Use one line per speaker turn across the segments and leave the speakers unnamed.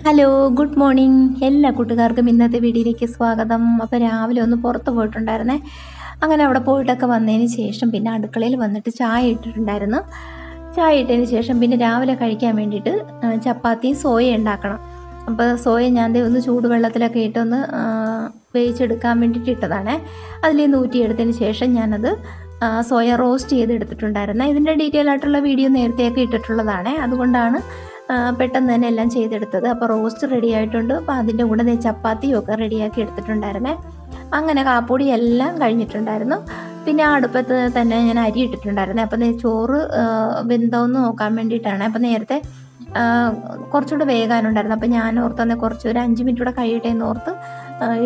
Hello good morning എല്ലാ കൂട്ടുകാർക്കും ഇന്നത്തെ വീഡിയോയിലേക്ക് സ്വാഗതം. അപ്പോൾ രാവിലെ ഒന്ന് പുറത്ത് പോയിട്ടുണ്ടായിരുന്നേ. അങ്ങനെ അവിടെ പോയിട്ടൊക്കെ വന്നതിന് ശേഷം പിന്നെ അടുക്കളയിൽ വന്നിട്ട് ചായ ഇട്ടിട്ടുണ്ടായിരുന്നു. ചായ ഇട്ടതിന് ശേഷം പിന്നെ രാവിലെ കഴിക്കാൻ വേണ്ടിയിട്ട് ചപ്പാത്തി ചപ്പാത്തിയും സോയ ഉണ്ടാക്കണം. അപ്പോൾ സോയ ഞാൻ ഒന്ന് ചൂടുവെള്ളത്തിലൊക്കെ ഇട്ടൊന്ന് വേവിച്ചെടുക്കാൻ വേണ്ടിയിട്ട് ഇട്ടതാണേ. അതിൽ നൂറ്റിയെടുത്തതിന് ശേഷം ഞാനത് സോയ റോസ്റ്റ് ചെയ്തെടുത്തിട്ടുണ്ടായിരുന്നേ. ഇതിന്റെ ഡീറ്റെയിൽ ആയിട്ടുള്ള വീഡിയോ നേരത്തെയൊക്കെ ഇട്ടിട്ടുള്ളതാണ്. അതുകൊണ്ടാണ് പെട്ടെന്ന് തന്നെ എല്ലാം ചെയ്തെടുത്തത്. അപ്പോൾ റോസ്റ്റ് റെഡി ആയിട്ടുണ്ട്. അപ്പോൾ അതിന്റെ കൂടെ ചപ്പാത്തിയും ഒക്കെ റെഡിയാക്കി എടുത്തിട്ടുണ്ടായിരുന്നേ. അങ്ങനെ കാപ്പൊടി എല്ലാം കഴിഞ്ഞിട്ടുണ്ടായിരുന്നു. പിന്നെ അടുപ്പത്ത് തന്നെ ഞാൻ അരി ഇട്ടിട്ടുണ്ടായിരുന്നേ. അപ്പം ചോറ് വെന്തോന്ന് നോക്കാൻ വേണ്ടിയിട്ടാണ്. അപ്പം നേരത്തെ കുറച്ചുകൂടെ വേകാനുണ്ടായിരുന്നു. അപ്പം ഞാൻ ഓർത്തന്നെ കുറച്ച് ഒരു അഞ്ച് മിനിറ്റ് കൂടെ കഴിയട്ടെ എന്ന് ഓർത്ത്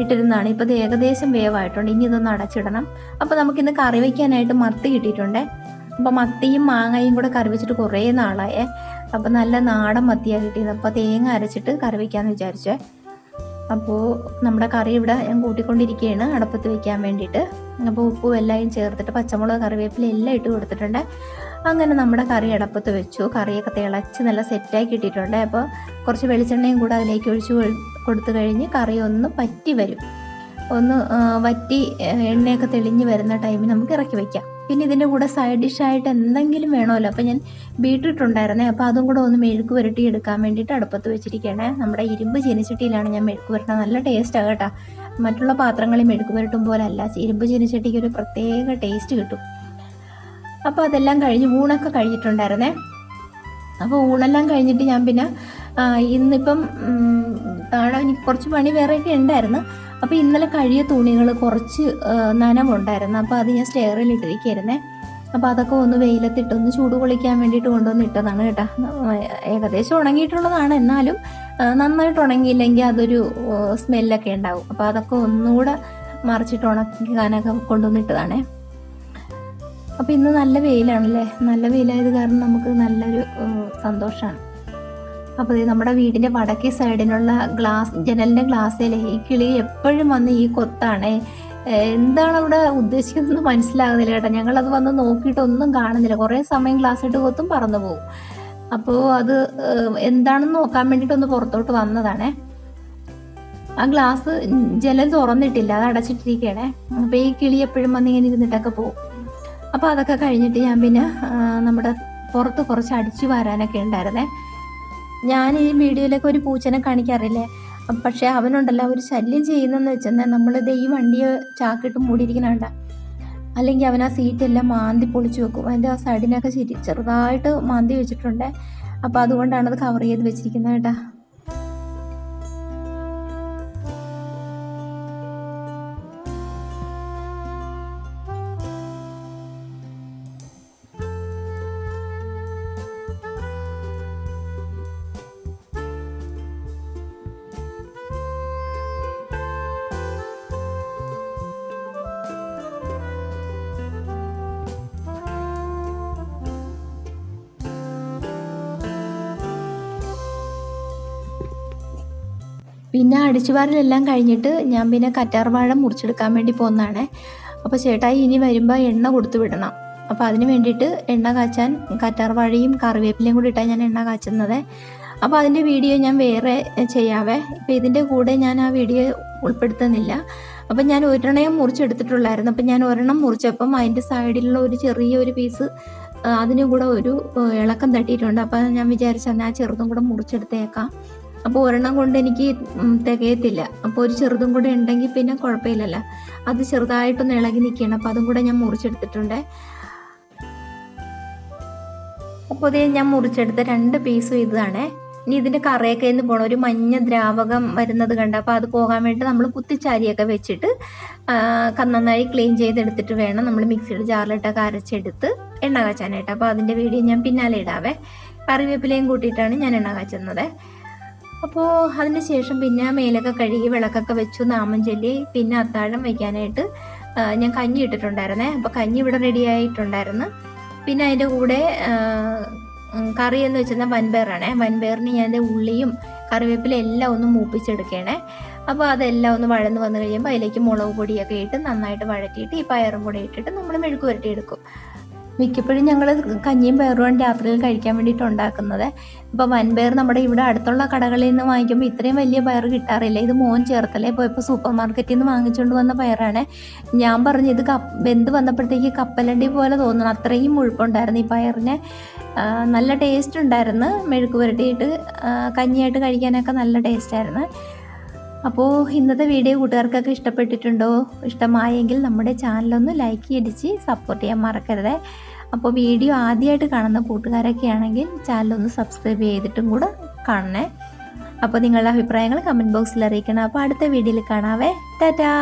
ഇട്ടിരുന്നതാണ്. ഇപ്പോൾ ഇത് ഏകദേശം വേവായിട്ടുണ്ട്. ഇനി ഇതൊന്ന് അടച്ചിടണം. അപ്പോൾ നമുക്കിന്ന് കറി വയ്ക്കാനായിട്ട് മത്തി കിട്ടിയിട്ടുണ്ടേ. അപ്പോൾ മത്തിയും മാങ്ങയും കൂടെ കറി വെച്ചിട്ട് കുറേ നാളായേ. അപ്പോൾ നല്ല നാടൻ മത്തിയാണ് കിട്ടിയത്. അപ്പോൾ തേങ്ങ അരച്ചിട്ട് കറി വയ്ക്കാമെന്ന് വിചാരിച്ചേ. അപ്പോൾ നമ്മുടെ കറി ഇവിടെ ഞാൻ കൂട്ടിക്കൊണ്ടിരിക്കുകയാണ് അടുപ്പത്ത് വെക്കാൻ വേണ്ടിയിട്ട്. അപ്പോൾ ഉപ്പും എല്ലാം ചേർത്തിട്ട് പച്ചമുളക് കറിവേപ്പില എല്ലാം ഇട്ട് കൊടുത്തിട്ടുണ്ട്. അങ്ങനെ നമ്മുടെ കറി അടപ്പത്ത് വെച്ചു. കറിയൊക്കെ തിളച്ച് നല്ല സെറ്റാക്കി ഇട്ടിട്ടുണ്ട് അപ്പോൾ കുറച്ച് വെളിച്ചെണ്ണയും കൂടെ അതിലേക്ക് ഒഴിച്ച് കൊടുത്തു കഴിഞ്ഞ് കറി ഒന്ന് പറ്റി വരും. ഒന്ന് വറ്റി എണ്ണയൊക്കെ തെളിഞ്ഞ് വരുന്ന ടൈമിൽ നമുക്ക് ഇറക്കി വയ്ക്കാം പിന്നെ ഇതിന്റെ കൂടെ സൈഡ് ഡിഷായിട്ട് എന്തെങ്കിലും വേണമല്ലോ. അപ്പോൾ ഞാൻ ബീട്രൂട്ട് ഉണ്ടായിരുന്നേ അപ്പോൾ അതും കൂടെ ഒന്ന് മെഴുക്ക് പുരട്ടി എടുക്കാൻ വേണ്ടിയിട്ട് അടുപ്പത്ത് വെച്ചിരിക്കണേ. നമ്മുടെ ഇരുമ്പ് ചീനിച്ചട്ടിയിലാണ് ഞാൻ മെഴുക്ക് പുരട്ടുന്നത് നല്ല ടേസ്റ്റാണ് കേട്ടോ. മറ്റുള്ള പാത്രങ്ങളിൽ മെഴുക്ക് പുരട്ടും പോലെ അല്ല ഇരുമ്പ് ചീനിച്ചട്ടിക്ക് ഒരു പ്രത്യേക ടേസ്റ്റ് കിട്ടും. അപ്പോൾ അതെല്ലാം കഴിഞ്ഞ് ഊണൊക്കെ കഴിഞ്ഞിട്ടുണ്ടായിരുന്നേ. അപ്പോൾ ഊണെല്ലാം കഴിഞ്ഞിട്ട് ഞാൻ പിന്നെ ഇന്നിപ്പം എനിക്ക് കുറച്ച് പണി വേറെയൊക്കെ ഉണ്ടായിരുന്നു. അപ്പോൾ ഇന്നലെ കഴിയ തുണികൾ കുറച്ച് നനമുണ്ടായിരുന്നു അപ്പോൾ അത് ഞാൻ സ്റ്റെയറിൽ ഇട്ടിരിക്കുകയായിരുന്നേ അപ്പോൾ അതൊക്കെ ഒന്ന് വെയിലത്തിട്ട് ഒന്ന് ചൂട് കൊള്ളിക്കാൻ വേണ്ടിയിട്ട് കൊണ്ടുവന്ന് ഇട്ടതാണ് കേട്ടോ. ഏകദേശം ഉണങ്ങിയിട്ടുള്ളതാണ്. എന്നാലും നന്നായിട്ട് ഉണങ്ങിയില്ലെങ്കിൽ അതൊരു സ്മെല്ലൊക്കെ ഉണ്ടാവും. അപ്പോൾ അതൊക്കെ ഒന്നുകൂടെ മറിച്ചിട്ട് ഉണക്കാനൊക്കെ കൊണ്ടുവന്നിട്ടതാണേ അപ്പോൾ ഇന്ന് നല്ല വെയിലാണല്ലേ? നല്ല വെയിലായത് കാരണം നമുക്ക് നല്ലൊരു സന്തോഷമാണ് അപ്പോൾ ഈ നമ്മുടെ വീടിന്റെ വടക്കേ സൈഡിനുള്ള ഗ്ലാസ് ജനലിന്റെ ഗ്ലാസ്സിലെ ഈ കിളി എപ്പോഴും വന്ന് ഈ കൊത്താണേ. എന്താണ് അവിടെ ഉദ്ദേശിക്കുന്നതെന്ന് മനസ്സിലാകുന്നില്ല കേട്ടോ. ഞങ്ങളത് വന്ന് നോക്കിയിട്ടൊന്നും കാണുന്നില്ല. കുറേ സമയം ഗ്ലാസ് ഇട്ട് കൊത്തും പറന്നു പോകും അപ്പോൾ അത് എന്താണെന്ന് നോക്കാൻ വേണ്ടിയിട്ടൊന്ന് പുറത്തോട്ട് വന്നതാണേ. ആ ഗ്ലാസ് ജലം തുറന്നിട്ടില്ല. അത് അടച്ചിട്ടിരിക്കുകയാണേ അപ്പോൾ ഈ കിളി എപ്പോഴും വന്ന് ഇങ്ങനെ ഇരുന്നിട്ടൊക്കെ പോകും അപ്പോൾ അതൊക്കെ കഴിഞ്ഞിട്ട് ഞാൻ പിന്നെ നമ്മുടെ പുറത്ത് കുറച്ച് അടിച്ചു വരാനൊക്കെ ഉണ്ടായിരുന്നേ. ഞാൻ ഈ വീഡിയോയിലൊക്കെ ഒരു പൂച്ചനെ കാണിക്കാറില്ലേ? പക്ഷേ അവനുണ്ടല്ലോ ഒരു ശല്യം ചെയ്യുന്നതെന്ന് വെച്ചാൽ നമ്മളിത് ഈ വണ്ടിയെ ചാക്കിട്ട് മൂടിയിരിക്കുന്ന കണ്ട. അല്ലെങ്കിൽ അവൻ ആ സീറ്റെല്ലാം മാന്തി പൊളിച്ചു വെക്കും. അതിന്റെ ആ സൈഡിനൊക്കെ ചെറുതായിട്ട് മാന്തി വെച്ചിട്ടുണ്ട്. അപ്പോൾ അതുകൊണ്ടാണ് അത് കവർ ചെയ്ത് വെച്ചിരിക്കുന്നത് കേട്ടോ. പിന്നെ അടിച്ചുവാരലെല്ലാം കഴിഞ്ഞിട്ട് ഞാൻ പിന്നെ കറ്റാർവാഴ മുറിച്ചെടുക്കാൻ വേണ്ടി പോകുന്നതാണ് അപ്പോൾ ചേട്ടായി ഇനി വരുമ്പോൾ എണ്ണ കൊടുത്തു വിടണം. അപ്പോൾ അതിന് വേണ്ടിയിട്ട് എണ്ണ കാച്ചാൻ കറ്റാർവാഴയും കറിവേപ്പിലയും കൂടി ഇട്ടാണ് ഞാൻ എണ്ണ കാച്ചുന്നത്. അപ്പോൾ അതിന്റെ വീഡിയോ ഞാൻ വേറെ ചെയ്യാവേ. ഇപ്പോൾ ഇതിന്റെ കൂടെ ഞാൻ ആ വീഡിയോ ഉൾപ്പെടുത്തുന്നില്ല. അപ്പം ഞാൻ ഒരെണ്ണയും മുറിച്ചെടുത്തിട്ടുള്ളായിരുന്നു. അപ്പം ഞാൻ ഒരെണ്ണം മുറിച്ചപ്പം അതിന്റെ സൈഡിലുള്ള ഒരു ചെറിയ ഒരു പീസ് അതിനും കൂടെ ഒരു ഇളക്കം തട്ടിയിട്ടുണ്ട്. അപ്പം ഞാൻ വിചാരിച്ചു ആ ചെറുതും കൂടെ മുറിച്ചെടുത്തേക്കാം. അപ്പോൾ ഒരെണ്ണം കൊണ്ട് എനിക്ക് തികയത്തില്ല. അപ്പോൾ ഒരു ചെറുതും കൂടെ ഉണ്ടെങ്കിൽ പിന്നെ കുഴപ്പമില്ലല്ലോ. അത് ചെറുതായിട്ടൊന്ന് ഇളകി നിൽക്കുകയാണ്. അപ്പോൾ അതും കൂടെ ഞാൻ മുറിച്ചെടുത്തിട്ടുണ്ട്. അപ്പോൾ ഇത് ഞാൻ മുറിച്ചെടുത്ത രണ്ട് പീസും ഇതാണ്. ഇനി ഇതിന്റെ കറയൊക്കെ നിന്ന് പോകണം ഒരു മഞ്ഞ ദ്രാവകം വരുന്നത് കണ്ട. അപ്പോൾ അത് പോകാൻ വേണ്ടി നമ്മൾ കുത്തിച്ചാരിയൊക്കെ വെച്ചിട്ട് നന്നായി ക്ലീൻ ചെയ്തെടുത്തിട്ട് വേണം നമ്മൾ മിക്സിയുടെ ജാറിലിട്ടൊക്കെ അരച്ചെടുത്ത് എണ്ണ കാച്ചാനായിട്ട്. അപ്പോൾ അതിന്റെ വീഡിയോ ഞാൻ പിന്നാലെ ഇടാവേ. കറിവേപ്പിലയും കൂട്ടിയിട്ടാണ് ഞാൻ എണ്ണ കാച്ചുന്നത്. അപ്പോൾ അതിന് ശേഷം പിന്നെ മേലൊക്കെ കഴുകി വിളക്കൊക്കെ വെച്ചു നാമം ചൊല്ലി പിന്നെ അത്താഴം വയ്ക്കാനായിട്ട് ഞാൻ കഞ്ഞി ഇട്ടിട്ടുണ്ടായിരുന്നേ. അപ്പോൾ കഞ്ഞി ഇവിടെ റെഡി ആയിട്ടുണ്ടായിരുന്നു. പിന്നെ അതിന്റെ കൂടെ കറി എന്ന് വെച്ചാൽ വൻപയറാണേ. വൻപയറിന് ഞാൻ ഉള്ളിയും കറിവേപ്പില എല്ലാം ഒന്ന് മൂപ്പിച്ചെടുക്കണേ. അപ്പോൾ അതെല്ലാം ഒന്ന് വഴന്ന് വന്നു കഴിയുമ്പോൾ അതിലേക്ക് മുളക് പൊടിയൊക്കെ ഇട്ട് നന്നായിട്ട് വഴറ്റിയിട്ട് ഈ പയറും കൂടെ ഇട്ടിട്ട് നമ്മൾ മെഴുക്ക് പുരട്ടി എടുക്കും. മിക്കപ്പോഴും ഞങ്ങൾ കഞ്ഞിയും പയറുമാണ് രാത്രിയിൽ കഴിക്കാൻ വേണ്ടിയിട്ട് ഉണ്ടാക്കുന്നത്. ഇപ്പോൾ വൻപയർ നമ്മുടെ ഇവിടെ അടുത്തുള്ള കടകളിൽ നിന്ന് വാങ്ങിക്കുമ്പോൾ ഇത്രയും വലിയ പയർ കിട്ടാറില്ല. ഇത് മോൻ ചേർത്തലേ പോയപ്പോൾ സൂപ്പർ മാർക്കറ്റിൽ നിന്ന് വാങ്ങിച്ചുകൊണ്ട് വന്ന പയറാണ്. ഞാൻ പറഞ്ഞു ഇത് കപ്പ് വെന്ത് വന്നപ്പോഴത്തേക്ക് കപ്പലണ്ടി പോലെ തോന്നുന്നു. അത്രയും മുഴുപ്പുണ്ടായിരുന്നു ഈ പയറിന്. നല്ല ടേസ്റ്റ് ഉണ്ടായിരുന്നു. മെഴുക്ക് പുരട്ടിയിട്ട് കഞ്ഞിയായിട്ട് കഴിക്കാനൊക്കെ നല്ല ടേസ്റ്റായിരുന്നു അപ്പോൾ ഇന്നത്തെ വീഡിയോ കൂട്ടുകാർക്കൊക്കെ ഇഷ്ടപ്പെട്ടിട്ടുണ്ടോ? ഇഷ്ടമായെങ്കിൽ നമ്മുടെ ചാനലൊന്ന് ലൈക്ക് അടിച്ച് സപ്പോർട്ട് ചെയ്യാൻ മറക്കരുത്. അപ്പോൾ വീഡിയോ ആദ്യമായിട്ട് കാണുന്ന കൂട്ടുകാരൊക്കെ ആണെങ്കിൽ ചാനലൊന്ന് സബ്സ്ക്രൈബ് ചെയ്തിട്ടും കൂടെ കാണണേ. അപ്പോൾ നിങ്ങളുടെ അഭിപ്രായങ്ങൾ കമന്റ് ബോക്സിൽ അറിയിക്കണം. അപ്പോൾ അടുത്ത വീഡിയോയിൽ കാണാവേ. ടാറ്റാ!